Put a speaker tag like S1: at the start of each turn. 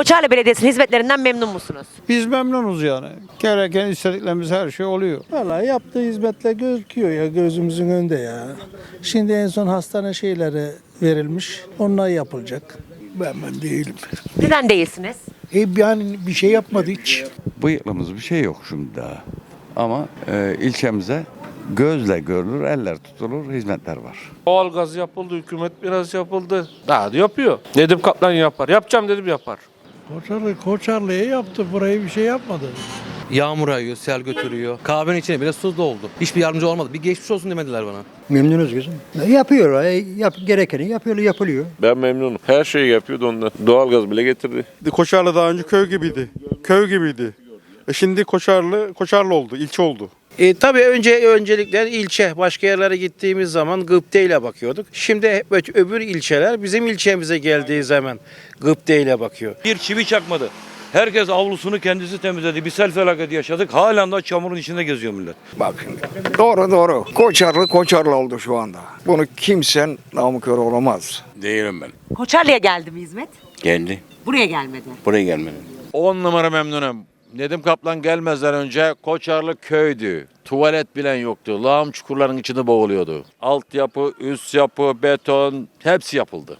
S1: Koçarlı Belediyesi'nin hizmetlerinden memnun musunuz?
S2: Biz memnunuz yani. Gereken istediklerimiz her şey oluyor.
S3: Valla yaptığı hizmetle gözüküyor ya gözümüzün önünde ya. Şimdi en son hastane şeyleri verilmiş. Onlar yapılacak.
S4: Ben ben değilim.
S1: Neden değilsiniz?
S4: E yani bir şey yapmadı hiç.
S5: Bıyıklımız bir şey yok şimdi daha. Ama e, ilçemize gözle görülür, eller tutulur, hizmetler var.
S6: Doğalgaz yapıldı, hükümet biraz yapıldı. Daha da yapıyor. Dedim Kaplan yapar. Yapacağım dedim yapar.
S3: Koçarlı, Koçarlı'ya yaptı. Burayı bir şey yapmadı.
S7: Yağmur yağıyor, sel götürüyor. Kahvenin içine bile su doldu. Hiçbir yardımcı olmadı. Bir geçmiş olsun demediler bana.
S8: Memnunuz kızım. Yapıyor, e, yap, gerekeni yapıyor, yapılıyor.
S9: Ben memnunum. Her şeyi yapıyordu ondan. Doğalgaz bile getirdi.
S2: Koçarlı daha önce köy gibiydi. Köy gibiydi. E şimdi Koçarlı, Koçarlı oldu, ilçe oldu.
S10: E, tabii önce öncelikler ilçe. Başka yerlere gittiğimiz zaman gıpte ile bakıyorduk. Şimdi hep öbür ilçeler bizim ilçemize geldiği zaman gıpte ile bakıyor.
S11: Bir çivi çakmadı. Herkes avlusunu kendisi temizledi. Bir sel felaketi yaşadık. Halen de çamurun içinde geziyor millet.
S4: Bak şimdi. Doğru doğru. Koçarlı koçarlı oldu şu anda. Bunu kimsen namukör olamaz.
S11: Değilim ben.
S1: Koçarlı'ya geldi mi hizmet?
S11: Geldi.
S1: Buraya gelmedi.
S11: Buraya gelmedi.
S5: 10 numara memnunum. Nedim Kaplan gelmezden önce Koçarlı köydü. Tuvalet bilen yoktu. Lağım çukurların içinde boğuluyordu. Altyapı, üst yapı, beton hepsi yapıldı.